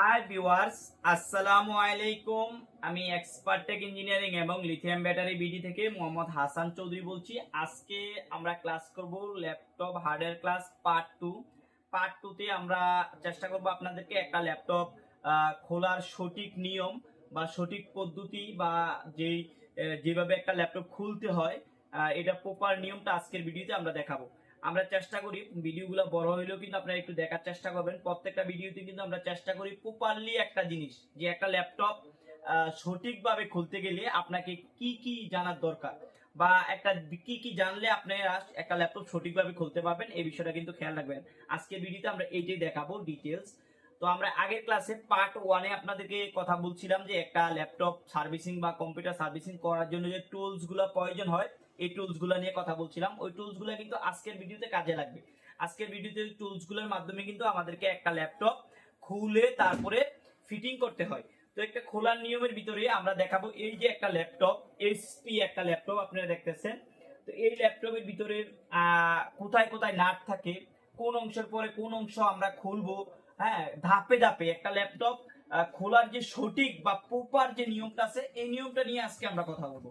Hi viewers আসসালামু আলাইকুম আমি এক্সপার্ট টেক ইঞ্জিনিয়ারিং এবং লিথিয়াম ব্যাটারি বিডি থেকে মোহাম্মদ হাসান চৌধুরী বলছি। আজকে আমরা ক্লাস করব laptop hardware class part two part টুতে আমরা চেষ্টা করব আপনাদেরকে একটা ল্যাপটপ খোলার সঠিক নিয়ম বা সঠিক পদ্ধতি বা যেই যেভাবে একটা ল্যাপটপ খুলতে হয় এটা প্রপার নিয়মটা আজকের ভিডিওতে আমরা দেখাবো। আমরা চেষ্টা করি, ভিডিওগুলো বড় হইলেও কিন্তু আপনারা একটু দেখার চেষ্টা করবেন। প্রত্যেকটা ভিডিওতে কিন্তু আমরা চেষ্টা করি প্রপারলি একটা জিনিস, যে একটা ল্যাপটপ সঠিকভাবে খুলতে গেলে আপনাকে কি কি জানার দরকার বা একটা কি কি জানলে আপনারা একটা ল্যাপটপ সঠিকভাবে খুলতে পারবেন, এই বিষয়টা কিন্তু খেয়াল রাখবেন। আজকে ভিডিওতে আমরা এইটাই দেখাবো ডিটেলস তো আমরা আগের ক্লাসে পার্ট ওয়ানে আপনাদেরকে কথা বলছিলাম যে একটা ল্যাপটপ সার্ভিসিং বা কম্পিউটার সার্ভিসিং করার জন্য যে টুলসগুলো প্রয়োজন হয় এই টুলসগুলো নিয়ে কথা বলছিলাম। ওই টুলসগুলো কিন্তু আজকের ভিডিওতে কাজে লাগবে। আজকের ভিডিওতে টুলসগুলোর মাধ্যমে কিন্তু আমাদেরকে একটা ল্যাপটপ খুলে তারপরে ফিটিং করতে হয়। তো একটা খোলার নিয়মের ভিতরে আমরা দেখাবো, এই যে একটা ল্যাপটপ এইচপি একটা ল্যাপটপ আপনারা দেখতেছেন। তো এই ল্যাপটপের ভিতরে কোথায় কোথায় নাট থাকে, কোন অংশের পরে কোন অংশ আমরা খুলবো হ্যাঁ ধাপে ধাপে একটা ল্যাপটপ খোলার যে সঠিক বা প্রপার যে নিয়মটা আছে, এই নিয়মটা নিয়ে আজকে আমরা কথা বলব।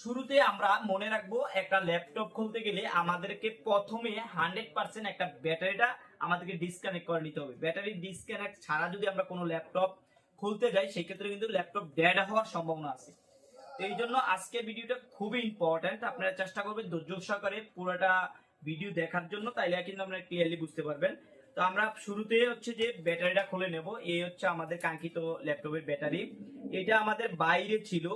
শুরুতে আমরা মনে রাখব, একটা ল্যাপটপ খুলতে গেলে আমাদেরকে প্রথমে হান্ড্রেড পার্সেন্ট একটা ব্যাটারিটা আমাদেরকে ডিসকানেক্ট করে নিতে হবে। ব্যাটারি ডিসকানেক্ট ছাড়া যদি আমরা কোনো ল্যাপটপ খুলতে যাই, সেক্ষেত্রে কিন্তু ল্যাপটপ ড্যাড হওয়ার সম্ভাবনা আছে। এই জন্য আজকের ভিডিওটা খুবই ইম্পর্ট্যান্ট আপনারা চেষ্টা করবেন ধৈর্য সহকারে পুরোটা ভিডিও দেখার জন্য, তাইলে কিন্তু আপনারা ক্লিয়ারলি বুঝতে পারবেন। তো আমরা শুরুতে হচ্ছে যে ব্যাটারিটা খুলে নেব। এই হচ্ছে আমাদের কাঙ্ক্ষিত ল্যাপটপের ব্যাটারি। এটা আমাদের বাইরে ছিল।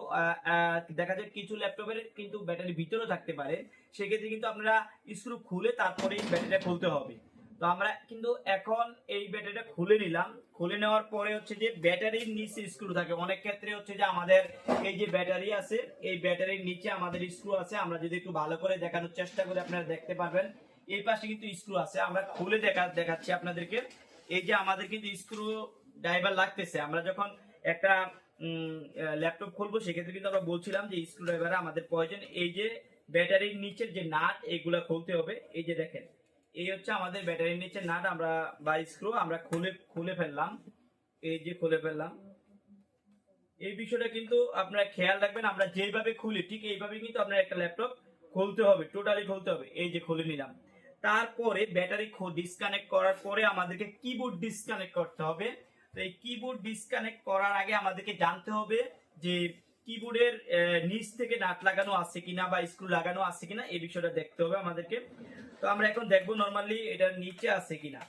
দেখা যায় কিছু ল্যাপটপের কিন্তু ব্যাটারি ভিতরেও থাকতে পারে। সেক্ষেত্রে কিন্তু আপনারা স্ক্রু খুলে তারপরে ব্যাটারিটা খুলতে হবে। তো আমরা কিন্তু এখন এই ব্যাটারিটা খুলে নিলাম। খুলে নেওয়ার পরে হচ্ছে যে ব্যাটারির নিচে স্ক্রু থাকে। অনেক ক্ষেত্রে হচ্ছে যে আমাদের এই যে ব্যাটারি আছে, এই ব্যাটারির নিচে আমাদের স্ক্রু আছে। আমরা যদি একটু ভালো করে দেখানোর চেষ্টা করি, আপনারা দেখতে পারবেন। এই পাশে কিন্তু স্ক্রু আছে। আমরা খুলে দেখা, দেখাচ্ছি আপনাদেরকে। এই যে আমাদের কিন্তু স্ক্রু ড্রাইভার লাগতেছে। আমরা যখন একটা ল্যাপটপ খুলবো, সেক্ষেত্রে কিন্তু আমরা বলছিলাম যে স্ক্রু ড্রাইভার আমাদের প্রয়োজন এই যে ব্যাটারির নিচের যে নাট এগুলা খুলতে হবে। এই যে দেখেন, এই হচ্ছে আমাদের ব্যাটারির নিচের নাট আমরা বা স্ক্রু আমরা খুলে খুলে ফেললাম। এই যে খুলে ফেললাম। এই বিষয়টা কিন্তু আপনারা খেয়াল রাখবেন, আমরা যেভাবে খুলি ঠিক এইভাবে কিন্তু আপনার একটা ল্যাপটপ খুলতে হবে টোটালি খুলতে হবে। এই যে খুলে নিলাম। তারপরে ব্যাটারি ডিসকানেক্ট করার পরে আমাদেরকে কিবোর্ড ডিসকানেক্ট করতে হবে। তো এই কিবোর্ড ডিসকানেক্ট করার আগে আমাদেরকে জানতে হবে যে কিবোর্ডের নিচ থেকে নাট লাগানো আছে কিনা বা স্ক্রু লাগানো আছে কিনা, এই বিষয়টা দেখতে হবে আমাদেরকে। তো আমরা এখন দেখব নর্মালি এটার নিচে আছে কিনা।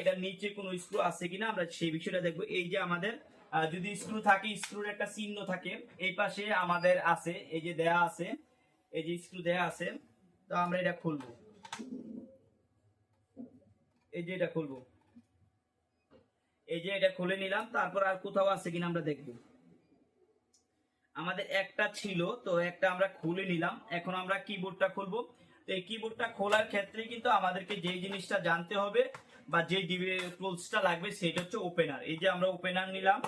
এটার নিচে কোনো স্ক্রু আছে কিনা, আমরা সেই বিষয়টা দেখব। এই যে আমাদের যদি স্ক্রু থাকে স্ক্রুর একটা চিহ্ন থাকে, এই পাশে আমাদের আছে, এই যে দেয়া আছে, এই যে স্ক্রু দেয়া আছে, তো আমরা এটা খুলবো। এই যে এটা খুলবো। এই যে এটা খুলে নিলাম, তারপর আর কোথাও আছে কিনা আমরা দেখব। আমাদের একটা ছিল, তো একটা আমরা খুলে নিলাম। এখন আমরা কিবোর্ডটা খুলবো। তো এই কিবোর্ডটা খোলার ক্ষেত্রে কিন্তু আমাদেরকে যে জিনিসটা জানতে হবে বা যে টুলসটা লাগবে, সেটা হচ্ছে ওপেনার এই যে আমরা ওপেনার নিলাম।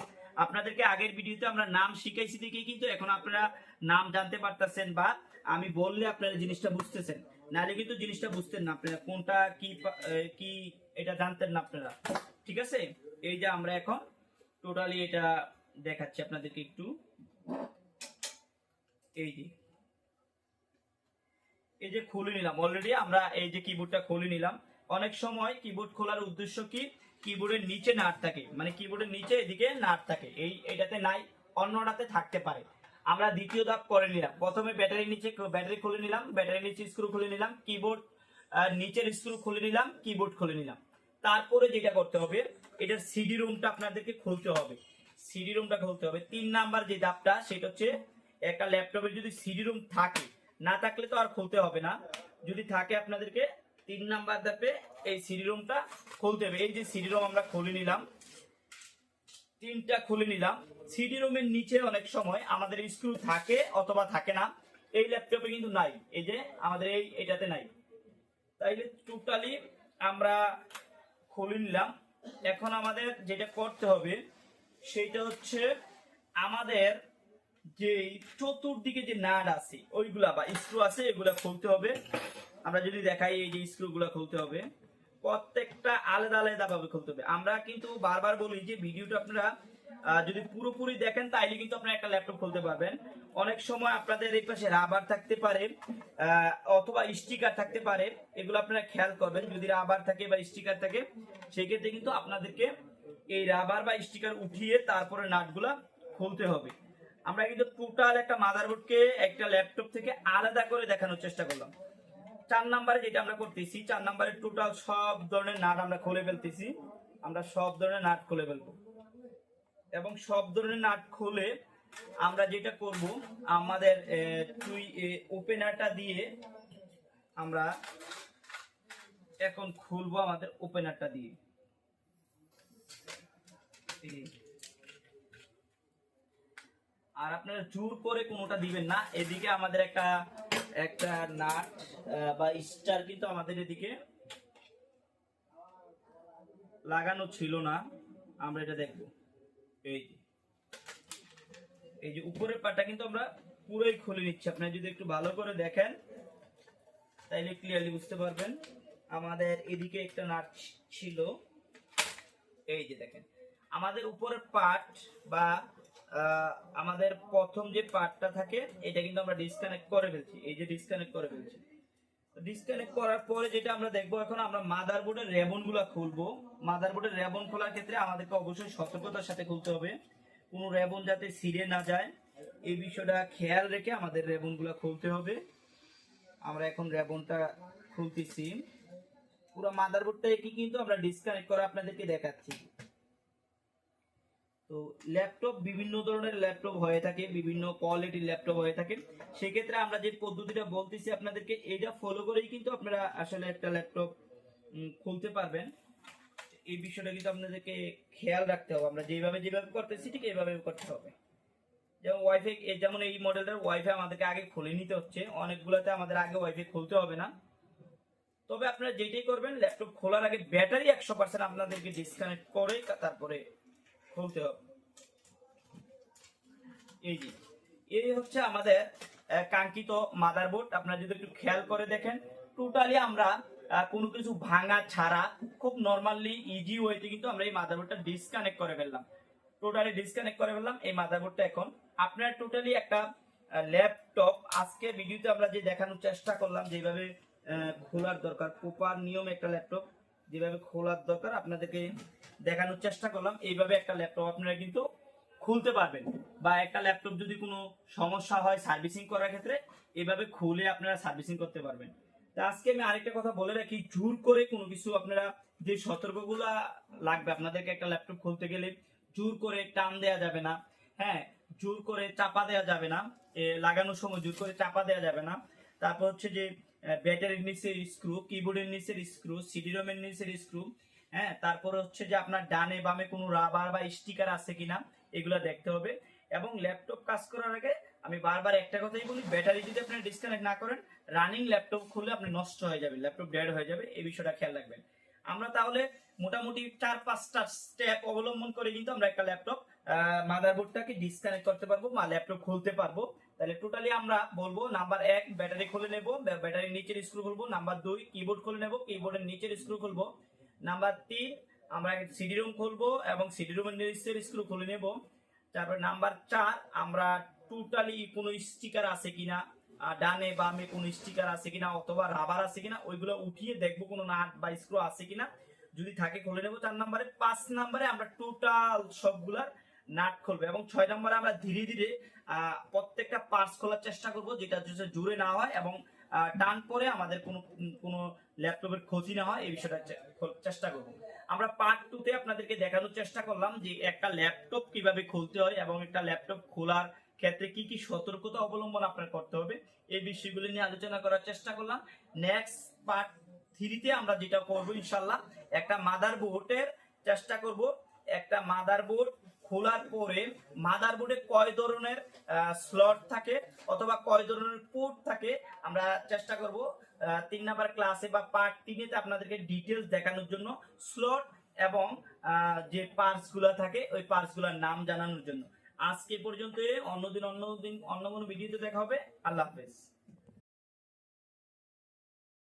আপনাদেরকে আগের ভিডিওতে আমরা নাম শিখাইছি দেখেই কিন্তু এখন আপনারা নাম জানতে পারতেছেন বা আমি বললে আপনারা জিনিসটা বুঝতেছেন। নাহলে কিন্তু জিনিসটা বুঝতেন না আপনারা, কোনটা কি কি এটা জানতেন না আপনারা। ঠিক আছে? এই যে আমরা এখন টোটালি এটা দেখাচ্ছি আপনাদেরকে একটু। এই যে। এই যে খুলে নিলাম। অলরেডি আমরা এই যে কিবোর্ডটা খুলে নিলাম। অনেক সময় কিবোর্ড খোলার উদ্দেশ্য কি? কিবোর্ডের নিচে নাট থাকে। মানে কিবোর্ডের নিচে এদিকে নাট থাকে। এই, এটাতে নাই অন্যটাতে থাকতে পারে। আমরা দ্বিতীয় ধাপ করে নিলাম। প্রথমে ব্যাটারি নিচে ব্যাটারি খুলে নিলাম, ব্যাটারি নিচে স্ক্রু খুলে নিলাম কিবোর্ড নিচের স্ক্রু খুলে নিলাম কিবোর্ড খুলে নিলাম। তারপরে যেটা করতে হবে এটার সিডি রুমটা আপনাদেরকে খুলতে হবে। সিডি রুমটা খুলতে হবে। তিন নাম্বার যে ধাপটা, সেটা হচ্ছে একটা ল্যাপটপের যদি সিডি রুম থাকে, না থাকলে তো আর খুলতে হবে না। যদি থাকে আপনাদেরকে, তিন নাম্বার ধাপে এই সিডি রুমটা খুলতে হবে। এই যে সিডি রুম আমরা খুলে নিলাম তিনটা খুলে নিলাম। সিডি রুমের নিচে অনেক সময় আমাদের স্ক্রু থাকে অথবা থাকে না। এই ল্যাপটপে কিন্তু নাই। এই যে আমাদের এই, এটাতে নাই। তাইলে টোটালি আমরা খুলে নিলাম। এখন আমাদের যেটা করতে হবে, সেটা হচ্ছে আমাদের যে চতুর্দিকে যে নাট আছে, ওইগুলা বা স্ক্রু আছে, এগুলা খুলতে হবে। আমরা যদি দেখাই এই যে স্ক্রু গুলা খুলতে হবে। প্রত্যেকটা আলাদা আলাদা ভাবে খুলতে হবে। আমরা কিন্তু বারবার বলি যে ভিডিওটা আপনারা যদি পুরোপুরি দেখেন, তাইলে কিন্তু আপনারা একটা ল্যাপটপ খুলতে পারবেন। অনেক সময় আপনাদের এই পাশে রাবার থাকতে পারে অথবা স্টিকার থাকতে পারে, এগুলো আপনারা খেয়াল করবেন। যদি রাবার থাকে বা স্টিকার থাকে, সেক্ষেত্রে কিন্তু আপনাদেরকে এই রাবার বা স্টিকার উঠিয়ে তারপরে নাটগুলা খুলতে হবে। আমরা কিন্তু টোটাল একটা মাদারবোর্ডকে একটা ল্যাপটপ থেকে আলাদা করে দেখানোর চেষ্টা করলাম। চার নাম্বারে যেটা আমরা করতেছি, চার নাম্বারে টোটাল সব ধরনের নাট আমরা খুলে ফেলতেছি। আমরা সব ধরনের নাট খুলে ফেলব। এবং সব ধরনের নাট খুলে আমরা যেটা করব, আমাদের তুই ওপেনারটা দিয়ে আমরা এখন খুলবো আমাদের ওপেনারটা দিয়ে। আর আপনারা জোর করে কোনোটা দিবেন না। এদিকে আমাদের একটা একটা নাট বা স্টার কিন্তু আমাদের এদিকে লাগানো ছিল না। আমরা এটা দেখব। এই যে। এই যে উপরের পাটা কিন্তু আমরা পুরোই খুলে নিচ্ছি। আপনারা যদি একটু ভালো করে দেখেন, তাইলে ক্লিয়ারলি বুঝতে পারবেন। আমাদের এদিকে একটা নাট ছিল। এই যে দেখেন। আমাদের উপরের পাট বা আমাদের প্রথম যে পার্টটা থাকে, এটা কিন্তু আমরা ডিসকানেক্ট করে ফেলছি। এই যে ডিসকানেক্ট করে ফেলছি। ডিসকানেক্ট করার পরে যেটা আমরা দেখব এখন, আমরা মাদারবোর্ডের রেবনগুলা খুলবো। মাদারবোর্ডের রেবন খোলার ক্ষেত্রে আমাদেরকে অবশ্যই সতর্কতার সাথে খুলতে হবে। কোনো রেবন যাতে ছিঁড়ে না যায়। এই বিষয়টা খেয়াল রেখে আমাদের রেবনগুলা খুলতে হবে। আমরা এখন রেবনটা খুলতেছি। পুরো মাদারবোর্ডটা কি কিন্তু আমরা ডিসকানেক্ট করে আপনাদেরকে দেখাচ্ছি। তো ল্যাপটপ বিভিন্ন ধরনের ল্যাপটপ হয়ে থাকে, বিভিন্ন কোয়ালিটির ল্যাপটপ হয়ে থাকে। সেক্ষেত্রে আমরা যে পদ্ধতিটা বলতেছি আপনাদেরকে এটা ফলো করেই কিন্তু আপনারা আসলে একটা ল্যাপটপ খুলতে পারবেন। এই বিষয়টা কিন্তু আপনাদেরকে খেয়াল রাখতে হবে। আমরা যেভাবে যেভাবে করতেছি, ঠিক এইভাবে করতে হবে। যেমন ওয়াইফাই যেমন এই মডেলটার ওয়াইফাই আমাদেরকে আগে খুলে নিতে হচ্ছে। অনেকগুলোতে আমাদের আগে ওয়াইফাই খুলতে হবে না। তবে আপনারা যেটাই করবেন ল্যাপটপ খোলার আগে ব্যাটারি একশো পার্সেন্ট আপনাদেরকে ডিসকানেক্ট করে তারপরে খুলতে হবে এই যে, এই হচ্ছে আমাদের কাঙ্ক্ষিত মাদারবোর্ড আপনারা যদি একটু খেয়াল করে দেখেন টোটালি আমরা কোনো কিছু ভাঙা ছাড়া খুব নর্মালি ইজি ওয়েতে কিন্তু আমরা এই মাদারবোর্ডটা ডিসকানেক্ট করে ফেললাম। টোটালি ডিসকানেক্ট করে ফেললাম এই মাদারবোর্ডটা এখন। আপনার টোটালি একটা ল্যাপটপ আজকে ভিডিওতে আমরা যে দেখানোর চেষ্টা করলাম, যেভাবে খোলার দরকার প্রপার নিয়ম একটা ল্যাপটপ যেভাবে খোলার দরকার, আপনাদেরকে দেখানোর চেষ্টা করলাম। এইভাবে একটা ল্যাপটপ আপনারা কিন্তু খুলতে পারবেন। বা একটা ল্যাপটপ যদি কোনো সমস্যা হয় সার্ভিসিং করার ক্ষেত্রে, এভাবে খুলে আপনারা সার্ভিসিং করতে পারবেন। তা আজকে আমি আরেকটা কথা বলে রাখি, জোর করে কোনো কিছু আপনারা যে সতর্কগুলা লাগবে আপনাদেরকে একটা ল্যাপটপ খুলতে গেলে, জোর করে টান দেয়া যাবে না। হ্যাঁ জোর করে চাপা দেয়া যাবে না। লাগানোর সময় জোর করে চাপা দেয়া যাবে না। তারপর হচ্ছে যে ব্যাটারির নিচের স্ক্রু কিবোর্ডের নিচের স্ক্রু সিডি রোমের নিচের স্ক্রু হ্যাঁ তারপরে হচ্ছে যে আপনার ডানে বামে কোনো রাবার বা স্টিকার আছে কিনা, এগুলো দেখতে হবে। এবং ল্যাপটপ কাজ করার আগে আমি বারবার একটা কথাই বলি ব্যাটারি যদি আপনি ডিসকানেক্ট না করেন রানিং ল্যাপটপ খুলে আপনি নষ্ট হয়ে যাবে ল্যাপটপ ডেড হয়ে যাবে, এই বিষয়টা খেয়াল রাখবেন। আমরা তাহলে মোটামুটি চার পাঁচটা স্টেপ অবলম্বন করে কিন্তু আমরা একটা ল্যাপটপ মাদারবোর্ডটাকে ডিসকানেক্ট করতে পারব বা ল্যাপটপ খুলতে পারব। তাহলে টোটালি আমরা বলব নাম্বার এক ব্যাটারি খুলে নেব ব্যাটারির নিচের স্ক্রু খুলবো নাম্বার দুই কিবোর্ড খুলে নেব কিবোর্ডের নিচের স্ক্রু খুলবো। নাম্বার তিন, আমরা সিডি রুম খুলবো এবং সিডি রুমের নিচের স্ক্রু খুলে নেব। তারপর নাম্বার চার, আমরা টোটালি কোনো স্টিকার আছে কিনা ডানে বামে কোনো স্টিকার আছে কিনা, অথবা রাবার আছে কিনা, ওইগুলো উঠিয়ে দেখব কোনো নাট বা স্ক্রু আছে কিনা। যদি থাকে খুলে নেব চার নাম্বারে পাঁচ নাম্বারে আমরা টোটাল সবগুলার নাট খুলবে এবং ছয় নম্বরে আমরা ধীরে ধীরে প্রত্যেকটা পার্টস খোলার চেষ্টা করব যেটা জুড়ে না হয় এবং টান পরে আমাদের কোনো কোনো ল্যাপটপের ক্ষতি না হয় এই বিষয়টা চেষ্টা করব। আমরা পার্ট টুতে আপনাদেরকে দেখানোর চেষ্টা করলাম যে একটা ল্যাপটপ কীভাবে খুলতে হয় এবং একটা ল্যাপটপ খোলার ক্ষেত্রে কি কি সতর্কতা অবলম্বন আপনার করতে হবে, এই বিষয়গুলো নিয়ে আলোচনা করার চেষ্টা করলাম। নেক্সট পার্ট থ্রিতে আমরা যেটা করব ইনশাল্লাহ একটা মাদার বোর্ডের চেষ্টা করব। একটা মাদারবোর্ড খোলার পরে মাদারবোর্ডে কয় ধরনের স্লট থাকে অথবা কয় ধরনের পোর্ট থাকে, আমরা চেষ্টা করব তিন নাম্বার ক্লাসে বা পার্ট তিনেতে আপনাদেরকে ডিটেলস দেখানোর জন্য স্লট এবং যে পার্টসগুলা থাকে, ওই পার্টসগুলার নাম জানানোর জন্য। আজকে পর্যন্ত অন্যদিন অন্য দিন অন্য কোনো ভিডিওতে দেখা হবে। আল্লাহ হাফেজ।